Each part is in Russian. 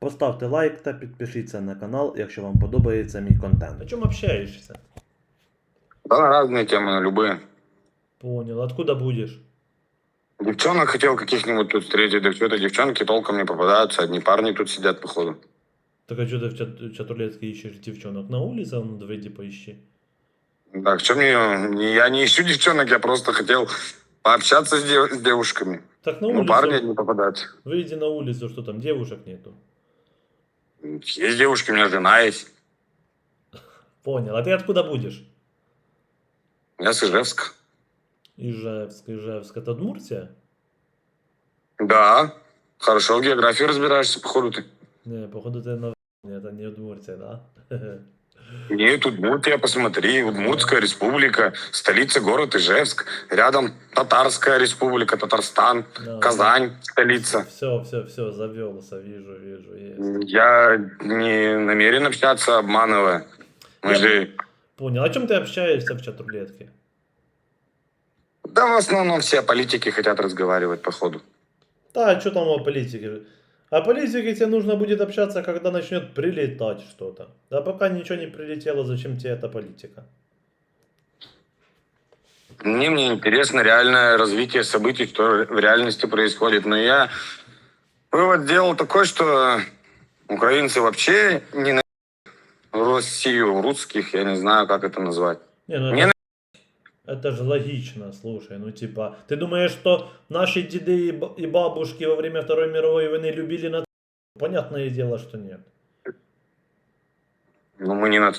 Поставте лайк та підпишіться на канал, якщо вам подобається мій контент. О чому общаєшся? Да, на разные темы, на любые. Понял. Откуда будешь? Девчонок хотел каких-нибудь тут встретить, да что-то девчонки толком не попадаются, одни парни тут сидят, походу. Так а что ты в чат- чатурлетке ищешь девчонок? На улице он выйди поищи. Так, что мне, не- я не ищу девчонок, я просто хотел пообщаться с, дев- с девушками. Так на Ну, улицу. парни не попадаются. Выйди на улицу, что там, девушек нету. Есть девушки, у меня жена есть. Понял. А ты откуда будешь? Я с Ижевска. Ижевск, Ижевск. Это Удмуртия? Да, хорошо в географии разбираешься, походу ты. Не, походу ты на... Это не Удмуртия, да? Нет, Удмуртия, посмотри, Удмуртская республика, столица город Ижевск, рядом Татарская республика, Татарстан, Казань, столица. Все, все, все, завелся, вижу, вижу, есть. Я не намерен общаться, обманывая. Мы Я- же... Понял. О чем ты общаешься в чатурлетке? Да, в основном все политики хотят разговаривать, походу. Да, что там о политике? О политике тебе нужно будет общаться, когда начнет прилетать что-то. А пока ничего не прилетело, зачем тебе эта политика? Мне, мне интересно реальное развитие событий, что в реальности происходит. Но я вывод сделал такой, что украинцы вообще не на Россию, русских, я не знаю, как это назвать. Не, ну Не это, это же логично, слушай, ну типа, ты думаешь, что наши деды и бабушки во время Второй мировой войны любили на Понятное дело, что нет. Ну, мы не на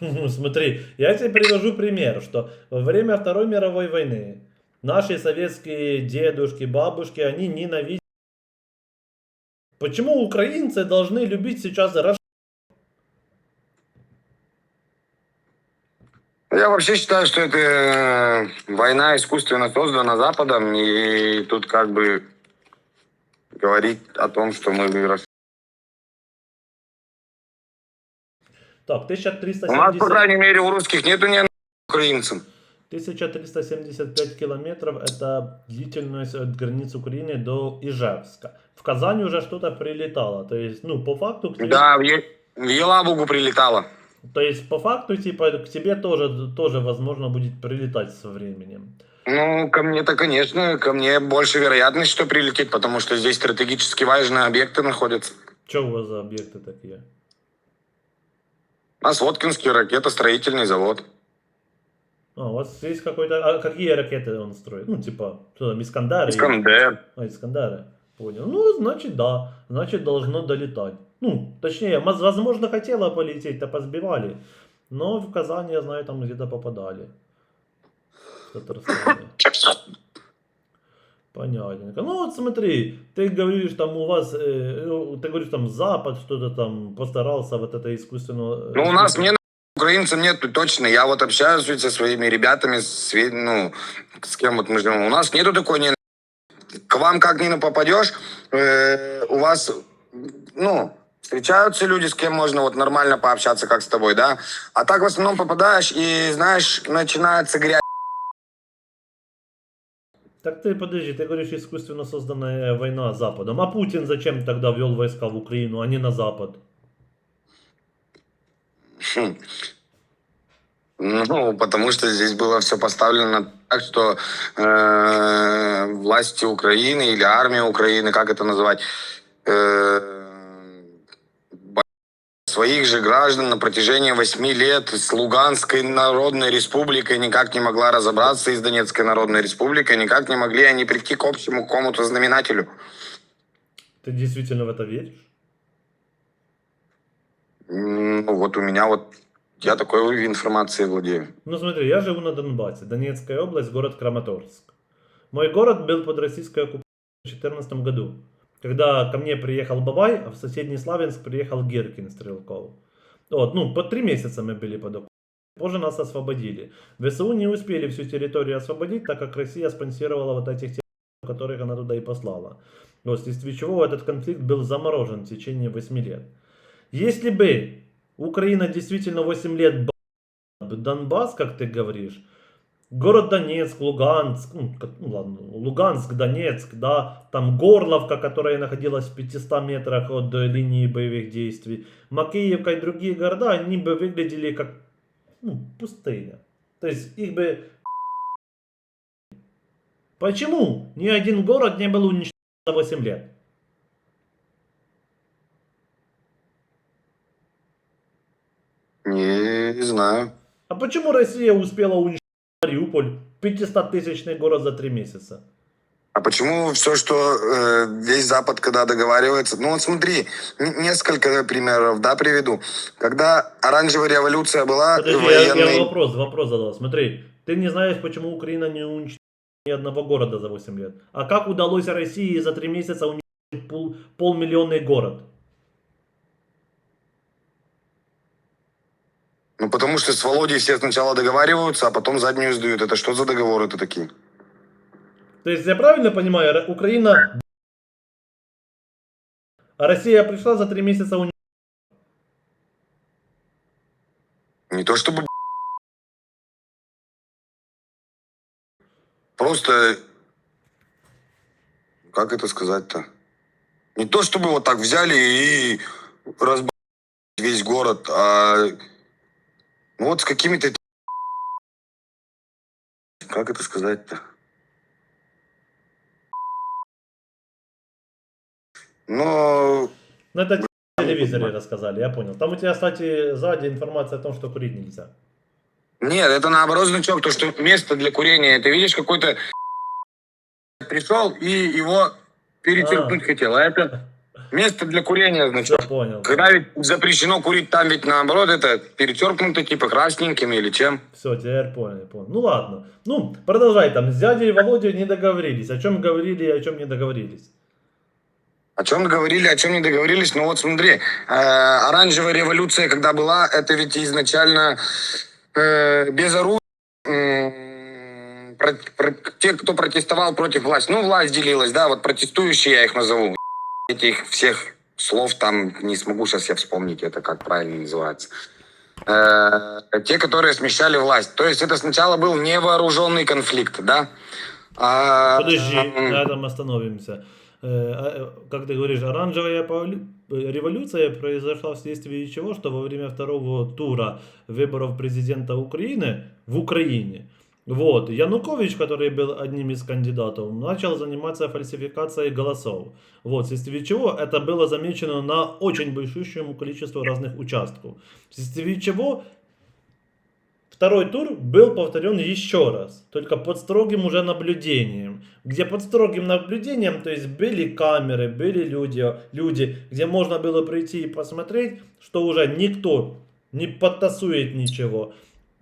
Смотри, я тебе привожу пример, что во время Второй мировой войны наши советские дедушки, бабушки, они ненавидят. Почему украинцы должны любить сейчас Россию? Я вообще считаю, что это э, война искусственно создана Западом, и тут как бы говорить о том, что мы... Рос- Так, У нас, 1370... по крайней мере, у русских нету ни украинцам. 1375 километров это длительность от границ Украины до Ижевска. В Казань уже что-то прилетало. То есть, ну, по факту, к тебе, Да, в, Е- в Елабугу прилетало. То есть, по факту, типа, к тебе тоже, тоже возможно будет прилетать со временем. Ну, ко мне-то, конечно, ко мне больше вероятность, что прилетит, потому что здесь стратегически важные объекты находятся. Что у вас за объекты такие? У нас Воткинский ракетостроительный завод. А, у вас есть какой-то... А какие ракеты он строит? Ну, типа, что там, Искандеры? Искандер. А, Искандеры. Понял. Ну, значит, да. Значит, должно долетать. Ну, точнее, возможно, хотела полететь-то позбивали. Но в Казани, я знаю, там где-то попадали. В Татарстане. Понятненько. Ну вот смотри, ты говоришь, там у вас, э, ну, ты говоришь, там Запад что-то там постарался вот это искусственно... Ну, у нас не украинцам нету точно. Я вот общаюсь ведь со своими ребятами, с, ну, с кем вот мы живем. У нас нету такой не К вам как ни попадешь, э, у вас, ну, встречаются люди, с кем можно вот нормально пообщаться, как с тобой, да? А так в основном попадаешь и, знаешь, начинается грязь. Так ты подожди, ты говоришь искусственно созданная война с Западом. А Путин зачем тогда ввел войска в Украину, а не на Запад? Хм. Ну, потому что здесь было все поставлено так, что э, власти Украины или армия Украины, как это называть, э, своих же граждан на протяжении восьми лет с Луганской Народной Республикой никак не могла разобраться, и с Донецкой Народной Республикой никак не могли они прийти к общему какому-то знаменателю. Ты действительно в это веришь? Ну, вот у меня вот, я такой информацией владею. Ну смотри, я живу на Донбассе, Донецкая область, город Краматорск. Мой город был под российской оккупацией в 2014 году, когда ко мне приехал Бабай, а в соседний Славянск приехал Геркин Стрелков. Вот, ну, по три месяца мы были под оккупацией. Позже нас освободили. ВСУ не успели всю территорию освободить, так как Россия спонсировала вот этих террористов, которых она туда и послала. Вот, вследствие чего этот конфликт был заморожен в течение 8 лет. Если бы Украина действительно 8 лет Донбасс, как ты говоришь, Город Донецк, Луганск, ну, ну ладно, Луганск, Донецк, да, там Горловка, которая находилась в 500 метрах от э, линии боевых действий, Макеевка и другие города, они бы выглядели как ну, пустыня. То есть их бы... Почему ни один город не был уничтожен за 8 лет? Не знаю. А почему Россия успела уничтожить Мариуполь, 500-тысячный город за 3 месяца? А почему все, что э, весь Запад, когда договаривается... Ну вот смотри, несколько примеров, да, приведу. Когда оранжевая революция была, Подожди, я, я военный... вопрос, вопрос задал. Смотри, ты не знаешь, почему Украина не уничтожила ни одного города за 8 лет. А как удалось России за 3 месяца уничтожить пол, полмиллионный город? Ну потому что с Володей все сначала договариваются, а потом заднюю сдают. Это что за договоры-то такие? То есть я правильно понимаю, Украина... А Россия пришла за 3 месяца уничтожить... Не то чтобы... Просто... Как это сказать-то? Не то чтобы вот так взяли и разб... весь город, а... Ну вот с какими-то... Как это сказать-то? Но... Ну это тебе в телевизоре рассказали, я понял. Там у тебя, кстати, сзади информация о том, что курить нельзя. Нет, это наоборот значок, то, что место для курения, ты видишь, какой-то пришел и его перечеркнуть хотел. А это место для курения Все значок. понял. Когда ведь запрещено курить, там ведь наоборот это перечеркнуто типа красненьким или чем. Все, теперь понял, понял. Ну ладно. Ну, продолжай там. С дядей Володей не договорились. О чем говорили и о чем не договорились. О чем говорили, о чем не договорились. Ну вот смотри, э, оранжевая революция, когда была, это ведь изначально э, без оружия. м, про- про- те, кто протестовал против власти. Ну, власть делилась, да, вот протестующие я их назову. Этих всех слов там не смогу сейчас я вспомнить, это как правильно называется. Э, те, которые смещали власть. То есть это сначала был невооруженный конфликт, да? А, Подожди, на этом остановимся. Э, а, э, Как ты говоришь, оранжевая революция произошла вследствие чего, что во время второго тура выборов президента Украины в Украине, вот, Янукович, который был одним из кандидатов, начал заниматься фальсификацией голосов. Вот, вследствие чего это было замечено на очень большущему количеству разных участков. Вследствие чего Второй тур был повторен еще раз, только под строгим уже наблюдением. Где под строгим наблюдением, то есть были камеры, были люди, люди, где можно было прийти и посмотреть, что уже никто не подтасует ничего.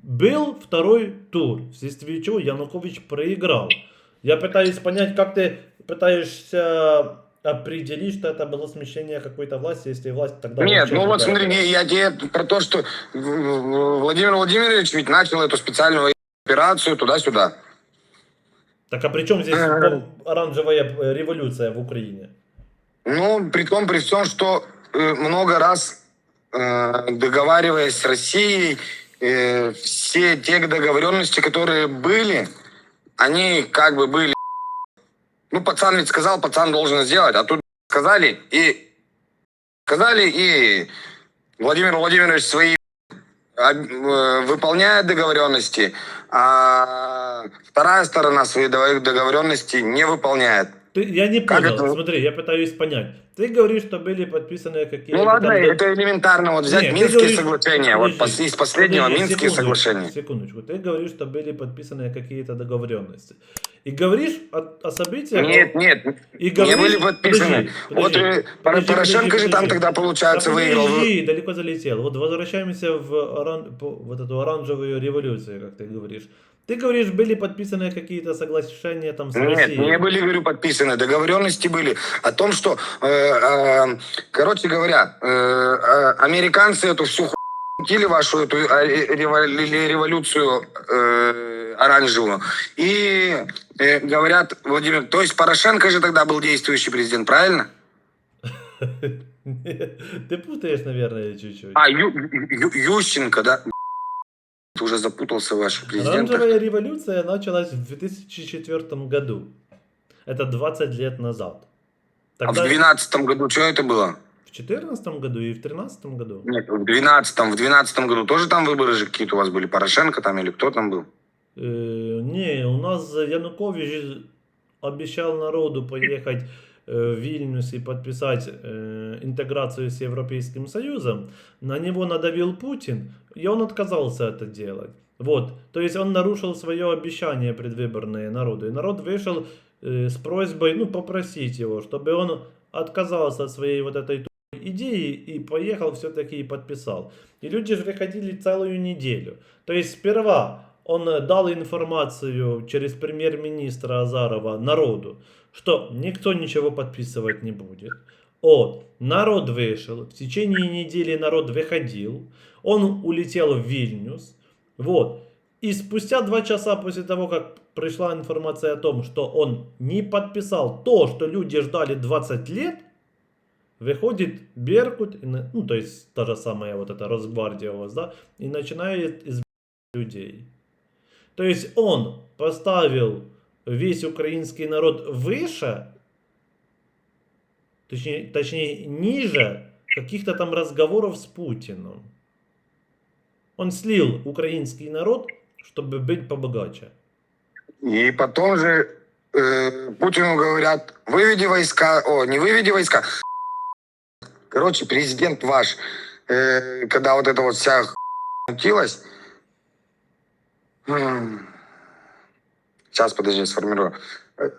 Был второй тур, вследствие чего Янукович проиграл. Я пытаюсь понять, как ты пытаешься определить, что это было смещение какой-то власти, если власть тогда... Нет, ну вот смотри, я тебе про то, что Владимир Владимирович ведь начал эту специальную операцию туда-сюда. Так а при чем здесь оранжевая э, революция в Украине? Ну, при том, при всем, что э, много раз э, договариваясь с Россией, э, все те договоренности, которые были, они как бы были... Ну, пацан ведь сказал, пацан должен сделать, а тут сказали и... Сказали и Владимир Владимирович свои э, выполняет договоренности, а вторая сторона свои договор- договоренности не выполняет. Ты, я не Как понял, это? смотри, я пытаюсь понять. Ты говоришь, что были подписаны какие-то... Ну ладно, там это элементарно. Вот взять Нет, Минские говоришь- соглашения. Вот подожди, пос- из последнего подожди, Минские секундочку, соглашения. Секундочку, ты говоришь, что были подписаны какие-то договоренности. И говоришь о, о событиях... Нет, нет, и не были подписаны. Подожди, Вот подожди, э, Поро- подожди, Порошенко подожди, же там подожди. тогда, получается, Да выиграл. подожди, далеко залетел. Вот возвращаемся в оран- вот эту оранжевую революцию, как ты говоришь. Ты говоришь, были подписаны какие-то соглашения там с Нет, Россией. не были, говорю, подписаны. Договоренности были о том, что, э, э, короче говоря, э, э, американцы эту всю хуйню вашу эту э, рево- револю- революцию э, оранжевую. И э, говорят, Владимир, то есть Порошенко же тогда был действующий президент, правильно? Ты путаешь, наверное, чуть-чуть. А, Ю- Ю- Ющенко, да? Уже запутался в ваших президентах. Оранжевая революция началась в 2004 году. Это 20 лет назад. А в Тогда 2012 году что это было? в 2014 году и в 2013 году. Нет, в 2012, в 2012 году тоже там выборы же какие-то у вас были? Порошенко там или кто там был? Э, не, у нас Янукович обещал народу поехать в Вильнюс и подписать э, интеграцию с Европейским Союзом. На него надавил Путин, и он отказался это делать. Вот, то есть он нарушил свое обещание предвыборное народу. И народ вышел э, с просьбой, ну, попросить его, чтобы он отказался от своей вот этой идеи и поехал все-таки и подписал. И люди же выходили целую неделю. То есть сперва он э, дал информацию через премьер-министра Азарова народу, что никто ничего подписывать не будет. О, народ вышел, в течение недели народ выходил, он улетел в Вильнюс, вот. И спустя два часа после того, как пришла информация о том, что он не подписал то, что люди ждали 20 лет, выходит Беркут, ну то есть та же самая вот эта Росгвардия у вас, да, и начинает избивать людей. То есть он поставил весь украинский народ выше, точнее, точнее ниже каких-то там разговоров с Путиным. Он слил украинский народ, чтобы быть побогаче. И потом же э, Путину говорят, выведи войска, о, не выведи войска. Короче, президент ваш, э, когда вот эта вот вся крутилась, сейчас, подожди, сформирую. Э,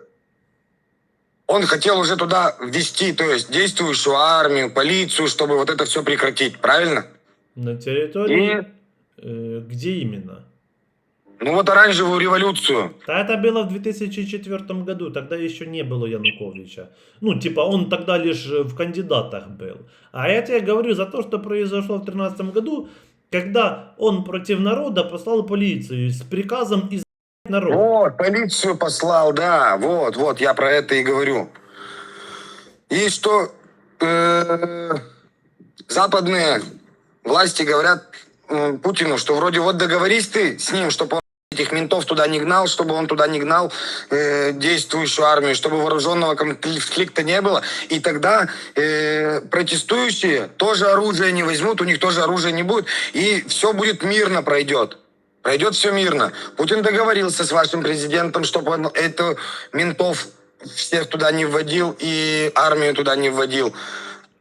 Он хотел уже туда ввести, то есть действующую армию, полицию, чтобы вот это все прекратить, правильно? На территории... э, где именно? Ну вот оранжевую революцию. Да это было в 2004 году, тогда еще не было Януковича. Ну, типа, он тогда лишь э, в кандидатах был. А я тебе говорю за то, что произошло в 2013 году, когда он против народа послал полицию с приказом из народ. Вот, полицию послал, да, вот, вот, я про это и говорю. И что э, западные власти говорят м, Путину, что вроде вот договорись ты с ним, чтобы он этих ментов туда не гнал, чтобы он туда не гнал э, действующую армию, чтобы вооруженного конфликта не было. И тогда э, протестующие тоже оружие не возьмут, у них тоже оружия не будет, и все будет мирно пройдет. Пройдет все мирно. Путин договорился с вашим президентом, чтобы он это ментов всех туда не вводил и армию туда не вводил.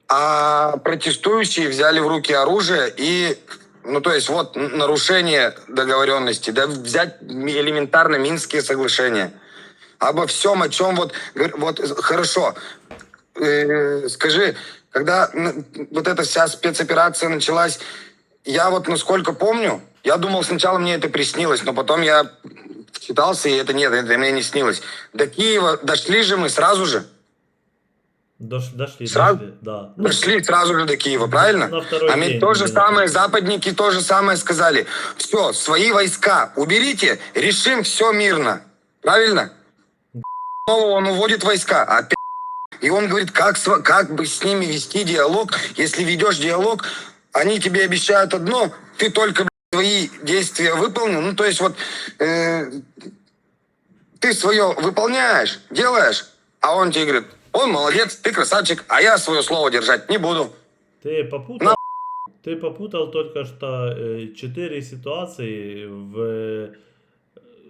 А протестующие взяли в руки оружие и, ну то есть вот нарушение договоренности, да взять элементарно Минские соглашения. Обо всем, о чем вот, вот э, хорошо, Э, скажи, когда вот эта вся спецоперация началась, я вот насколько помню, я думал сначала мне это приснилось, но потом я читался, и это нет, это мне не снилось. До Киева дошли же мы сразу же. Дош- дошли, Сразу? дошли, да. Дошли сразу же до Киева, правильно? на второй А то же самое, западники то же самое сказали. Все, свои войска уберите, решим все мирно. Правильно? Снова он уводит войска. Опять. И он говорит, как, как бы с ними вести диалог, если ведешь диалог, они тебе обещают одно, ты только свои действия выполнил. Ну, то есть вот э, ты свое выполняешь, делаешь, а он тебе говорит, он молодец, ты красавчик, а я свое слово держать не буду. Ты попутал, ты попутал только что э, четыре ситуации в э,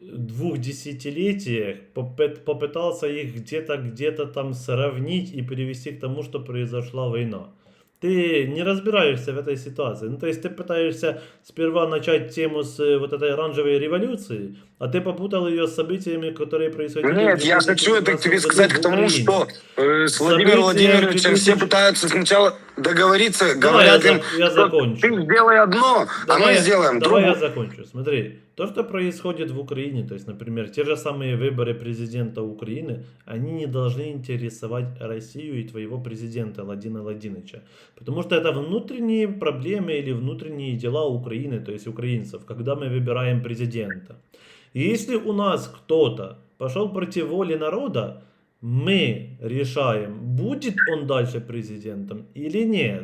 двух десятилетиях, попыт- попытался их где-то где-то там сравнить и привести к тому, что произошла война. Ты не разбираешься в этой ситуации. Ну, то есть ты пытаешься сперва начать тему с э, вот этой оранжевой революции, а ты попутал ее с событиями, которые происходили Нет, я хочу это 2019 тебе сказать к тому, что э, с Владимиром Владимировичем все 2000 пытаются сначала договориться, Давай говорят я им, я закончу. ты сделай одно, а Давай мы я- сделаем Давай я другое. закончу. Смотри, то, что происходит в Украине, то есть, например, те же самые выборы президента Украины, они не должны интересовать Россию и твоего президента Владимира Владимировича. Потому что это внутренние проблемы или внутренние дела Украины, то есть украинцев, когда мы выбираем президента. И если у нас кто-то пошел против воли народа, мы решаем, будет он дальше президентом или нет.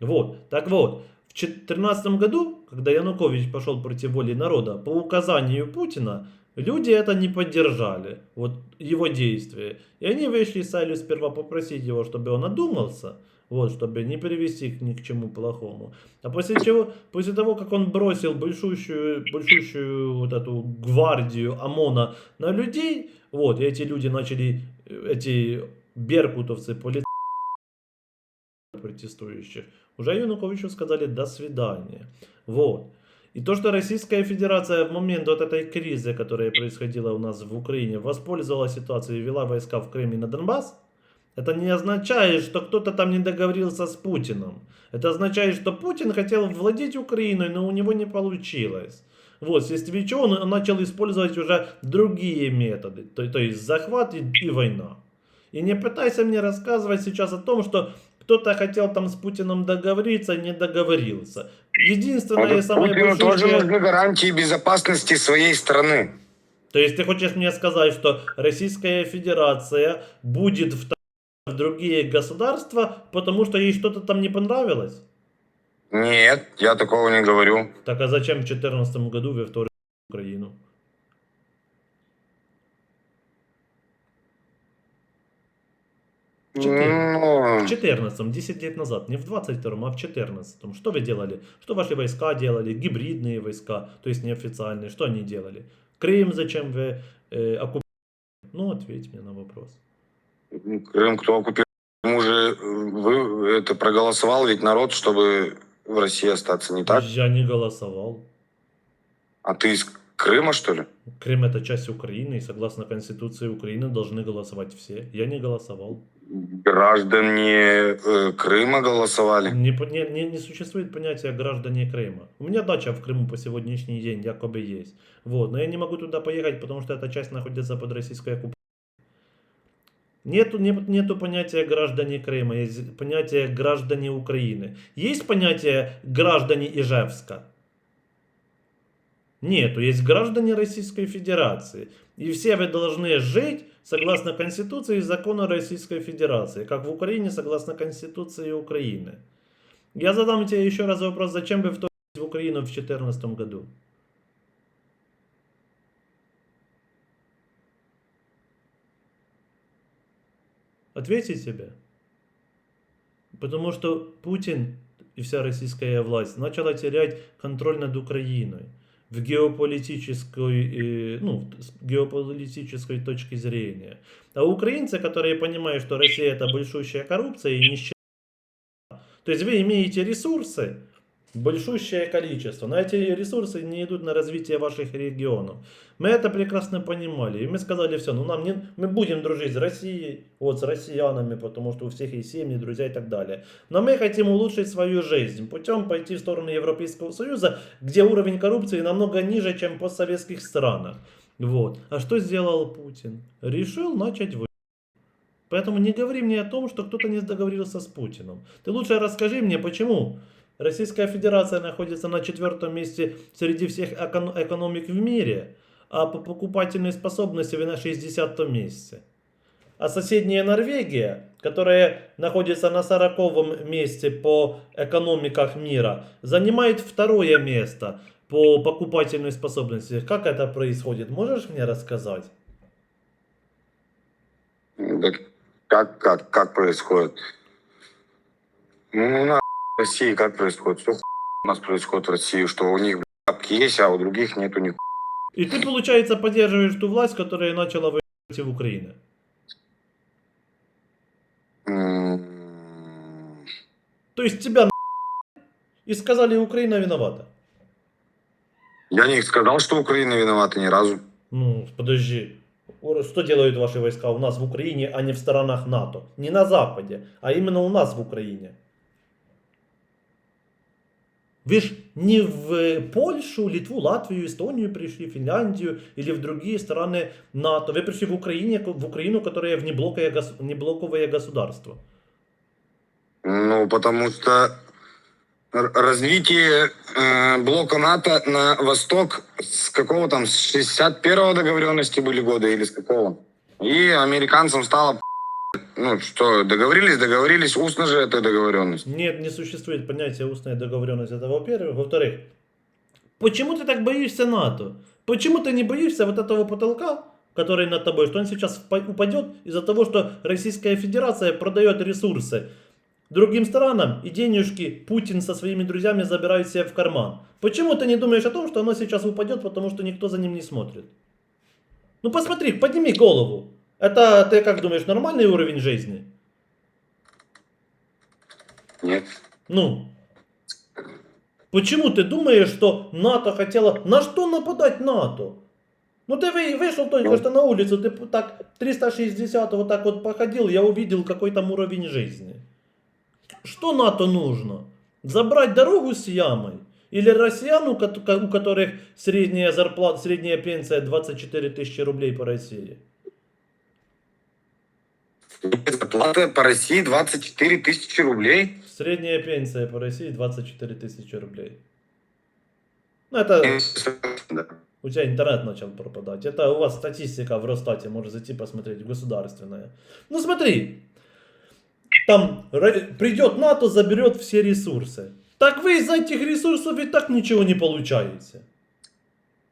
Вот. Так вот, в 2014 году, когда Янукович пошел против воли народа, по указанию Путина, люди это не поддержали, вот его действия. И они вышли с целью сперва попросить его, чтобы он одумался, вот, чтобы не привести ни к чему плохому. А после чего, после того, как он бросил большущую, большущую вот эту гвардию ОМОНа на людей, вот, и эти люди начали, э, эти беркутовцы, полицейские, протестующих, уже Януковичу сказали «до свидания». Вот. И то, что Российская Федерация в момент вот этой кризы, которая происходила у нас в Украине, воспользовалась ситуацией и ввела войска в Крым и на Донбасс, это не означает, что кто-то там не договорился с Путиным. Это означает, что Путин хотел владеть Украиной, но у него не получилось. Вот, вследствие чего он начал использовать уже другие методы, то, то есть захват и, и война. И не пытайся мне рассказывать сейчас о том, что кто-то хотел там с Путиным договориться, не договорился. Единственное Вот самое Путину тоже большое... нужны гарантии безопасности своей страны. То есть ты хочешь мне сказать, что Российская Федерация будет в в другие государства, потому что ей что-то там не понравилось? Нет, я такого не говорю. Так а зачем в 2014 году вы вторгли Украину? Четыре. Ну, В 14 10 лет назад, не в 22 а в 14 Что вы делали? Что ваши войска делали? Гибридные войска, то есть неофициальные. Что они делали? Крым зачем вы э, оккупировали? Ну, ответь мне на вопрос. Крым кто оккупировал? Ему же э, вы это проголосовал ведь народ, чтобы в России остаться, не так? Я не голосовал. А ты Крыма, что ли? Крым это часть Украины, и согласно Конституции Украины должны голосовать все. Я не голосовал. Граждане э, Крыма голосовали. Не, не, не, не существует понятия граждане Крыма. У меня дача в Крыму по сегодняшний день якобы есть. Вот, но я не могу туда поехать, потому что эта часть находится под российской оккупацией. Нету, нет, нету понятия граждане Крыма, есть понятие граждане Украины. Есть понятие граждане Ижевска? Нету, есть граждане Российской Федерации. И все вы должны жить согласно Конституции и закону Российской Федерации, как в Украине согласно Конституции Украины. Я задам тебе еще раз вопрос, зачем вы вторглись в Украину в 2014 году? Ответьте себе. Потому что Путин и вся российская власть начала терять контроль над Украиной в геополитической, э, ну, с геополитической точки зрения. А украинцы, которые понимают, что Россия это большущая коррупция и нищета, то есть вы имеете ресурсы, большущее количество, но эти ресурсы не идут на развитие ваших регионов. Мы это прекрасно понимали, и мы сказали, все, ну нам не, мы будем дружить с Россией, вот с россиянами, потому что у всех есть семьи, друзья и так далее. Но мы хотим улучшить свою жизнь путем пойти в сторону Европейского Союза, где уровень коррупции намного ниже, чем в постсоветских странах. Вот. А что сделал Путин? Решил начать войну. Поэтому не говори мне о том, что кто-то не договорился с Путиным. Ты лучше расскажи мне, почему Российская Федерация находится на четвертом месте среди всех экон- экономик в мире, а по покупательной способности вы на 60 месте. А соседняя Норвегия, которая находится на 40 месте по экономиках мира, занимает второе место по покупательной способности. Как это происходит? Можешь мне рассказать? Как, как, как происходит? Ну, России как происходит? Все у нас происходит в России, что у них бабки есть, а у других нету ни И ты, получается, поддерживаешь ту власть, которая начала войну против Украины. М, То есть тебя на... и сказали, Украина виновата. Я не сказал, что Украина виновата ни разу. Ну, подожди. Что делают ваши войска у нас в Украине, а не в сторонах НАТО? Не на Западе, а именно у нас в Украине. Вы ж не в Польшу, Литву, Латвию, Эстонию пришли, Финляндию или в другие страны НАТО. Вы пришли в, Украине, в Украину, которая внеблоковое, внеблоковое государство. Ну, потому что развитие э, блока НАТО на восток с какого там, с 61-го договоренности были года или с какого? И американцам стало Ну что, договорились, договорились, устно же эта договоренность. Нет, не существует понятия устная договоренность. Это во-первых. Во-вторых, почему ты так боишься НАТО? Почему ты не боишься вот этого потолка, который над тобой, что он сейчас упадет из-за того, что Российская Федерация продает ресурсы другим странам и денежки Путин со своими друзьями забирает себе в карман? Почему ты не думаешь о том, что оно сейчас упадет, потому что никто за ним не смотрит? Ну посмотри, подними голову. Это ты как думаешь, нормальный уровень жизни? Нет. Ну, почему ты думаешь, что НАТО хотела... На что нападать НАТО? Ну ты вы, вышел только Ну. что на улицу, ты так 360 вот так вот походил, я увидел какой там уровень жизни. Что НАТО нужно? Забрать дорогу с ямой? Или россиян, у которых средняя зарплата, средняя пенсия 24 тысячи рублей по России? Зарплата по России 24 тысячи рублей. Средняя пенсия по России 24 тысячи рублей. Ну это... Да. У тебя интернет начал пропадать. Это у вас статистика в Росстате, можешь зайти посмотреть, государственная. Ну смотри, там придет НАТО, заберет все ресурсы. Так вы из этих ресурсов и так ничего не получаете.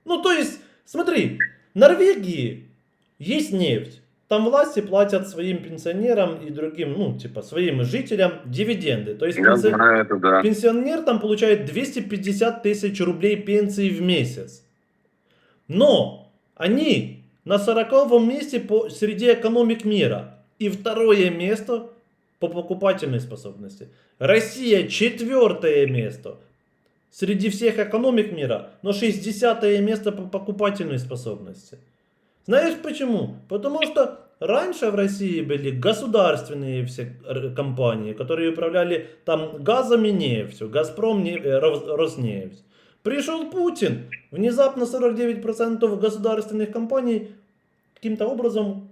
Ну то есть, смотри, в Норвегии есть нефть. Там власти платят своим пенсионерам и другим, ну, типа, своим жителям дивиденды. То есть Я пенсio- знаю это, да. Пенсионер там получает 250 тысяч рублей пенсии в месяц. Но они на 40 месте по, среди экономик мира. И второе место по покупательной способности. Россия четвертое место среди всех экономик мира, но 60 место по покупательной способности. Знаешь почему? Потому что раньше в России были государственные все р- компании, которые управляли там газом и нефтью, Газпром, не- э, Рос- Роснефть. Пришел Путин, внезапно 49% государственных компаний каким-то образом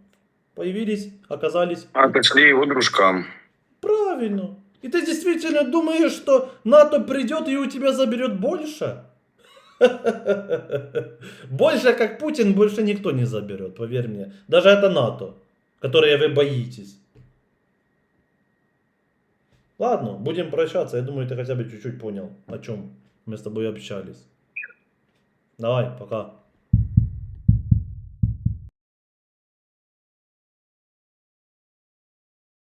появились, оказались Отошли его дружкам. Правильно. И ты действительно думаешь, что НАТО придет и у тебя заберет больше? Больше, как Путин, больше никто не заберет, поверь мне. Даже это НАТО, которое вы боитесь. Ладно, будем прощаться. Я думаю, ты хотя бы чуть-чуть понял, о чем мы с тобой общались. Давай, пока.